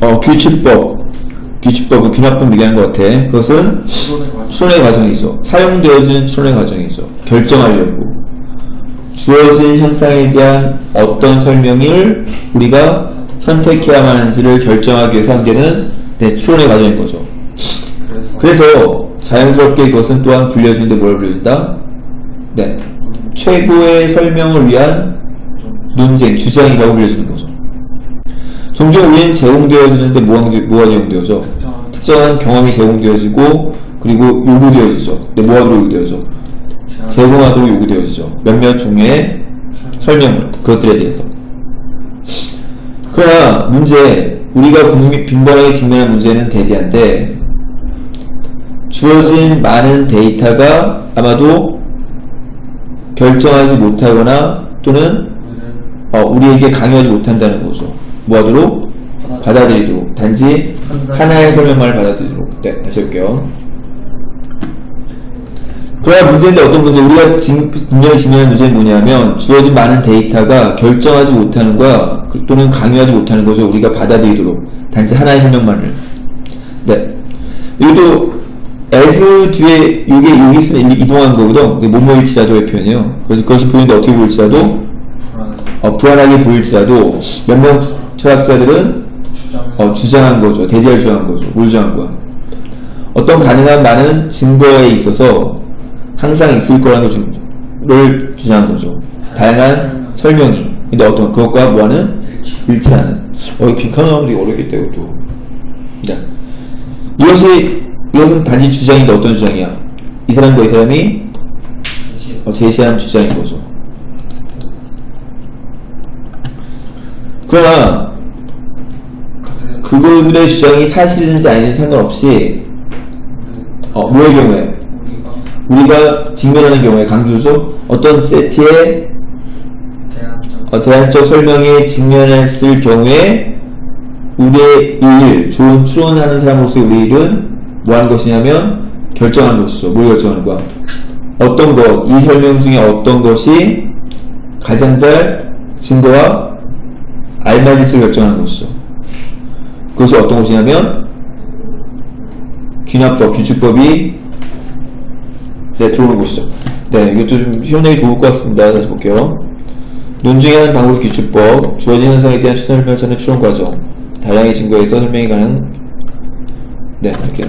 어, 규칙법. 규칙법은 균합법 얘기하는 것 같아. 그것은 과정. 추론의 과정이죠. 사용되어지는 추론의 과정이죠. 결정하려고. 주어진 현상에 대한 어떤 설명을 우리가 선택해야만 하는지를 결정하기 위해서 하는 네, 추론의 과정인 거죠. 그래서 그래서 자연스럽게 그것은 또한 불려주는데 뭘 불려준다? 네. 최고의 설명을 위한 논쟁, 주장이라고 불려주는 거죠. 종종 우리는 제공되어지는데 제공되어져? 특정한 경험이 제공되어지고 그리고 요구되어지죠. 네, 뭐하도록 요구되어져? 제공하도록 요구되어지죠. 몇몇 종류의 설명을 그것들에 대해서. 그러나 문제 우리가 빈번하게 직면한 문제는 대대한데 주어진 많은 데이터가 아마도 결정하지 못하거나 또는 우리를 어, 우리에게 강요하지 못한다는 거죠. 뭐하도록 받아들이도록 단지 하나의 설명만을 받아들이도록. 네, 다시 해볼게요. 그러나 문제인데 어떤 문제? 우리가 지금 분명히 지면한 문제는 뭐냐면 주어진 많은 데이터가 결정하지 못하는 그- 또는 강요하지 못하는 거죠. 우리가 받아들이도록 단지 하나의 설명만을. 네. 이것도 as 뒤에 이게 여기 있으면 이동한 거거든. 이게 뭐뭐일지라도의 표현이에요. 그래서 그것이 보이는데 어떻게 보일지라도 어, 불안하게 보일지라도 몇몇 철학자들은 어, 주장한 거죠. 대디할 주장한 거죠. 뭘 주장한 거야? 어떤 가능한 많은 증거에 있어서 항상 있을 거라는 걸 주장한 거죠. 다양한 설명이. 근데 어떤 그것과 뭐하는 일치 일치하는. 어, 이 빈칸하기 어렵겠다 이것도. 네. 이것이 이것은 단지 주장인데 어떤 주장이야? 이 사람과 이 사람이 어, 제시한 주장인 거죠. 그러나 그분들의 주장이 사실인지 아닌지 상관없이 어, 뭐의 경우에 우리가 직면하는 경우에 강조죠. 어떤 세트의 대안적 어, 대안적 설명에 직면했을 경우에 우리의 일, 좋은 추론하는 사람으로서 우리 일은 뭐 하는 것이냐면 결정하는 것이죠. 뭘 결정하는 거야? 어떤 것, 이 설명 중에 어떤 것이 가장 잘 증거와 알맞을지 결정하는 것이죠. 그것이 어떤 것이냐면 균합법, 규칙법이 네, 들어오는 곳이죠. 네, 이것도 좀 시원하기 좋을 것 같습니다. 다시 볼게요. 논증의 한 방법 규칙법, 주어진 현상에 대한 최선 설명자는 추론 과정, 다양의 증거에서 설명이 가능, 네, 이렇게.